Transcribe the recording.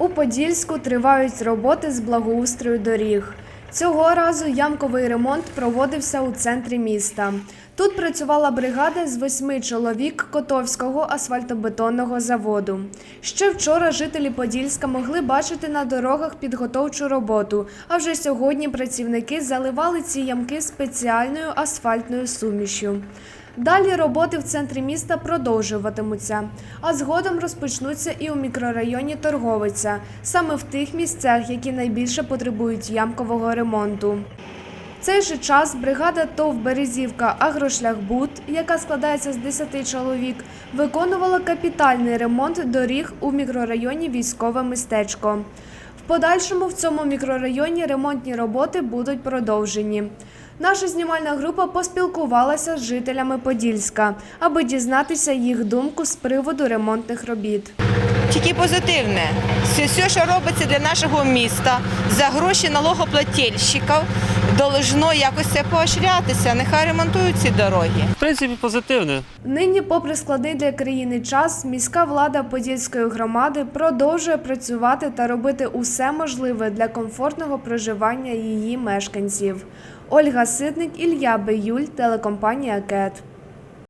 У Подільську тривають роботи з благоустрою доріг. Цього разу ямковий ремонт проводився у центрі міста. Тут працювала бригада з восьми чоловік Котовського асфальтобетонного заводу. Ще вчора жителі Подільська могли бачити на дорогах підготовчу роботу, а вже сьогодні працівники заливали ці ямки спеціальною асфальтною сумішю. Далі роботи в центрі міста продовжуватимуться, а згодом розпочнуться і у мікрорайоні Торговиця, саме в тих місцях, які найбільше потребують ямкового ремонту. В цей же час бригада ТОВ Березівка Агрошляхбуд, яка складається з 10 чоловік, виконувала капітальний ремонт доріг у мікрорайоні Військове містечко. Подальшому в цьому мікрорайоні ремонтні роботи будуть продовжені. Наша знімальна група поспілкувалася з жителями Подільська, аби дізнатися їх думку з приводу ремонтних робіт. Тільки позитивне. Все, що робиться для нашого міста за гроші налогоплательщиків, должно якось це поощрятися. Нехай ремонтують ці дороги. В принципі, позитивне. Нині, попри складний для країни час, міська влада Подільської громади продовжує працювати та робити усе можливе для комфортного проживання її мешканців. Ольга Ситник, Ілля Биюль, телекомпанія КЕТ.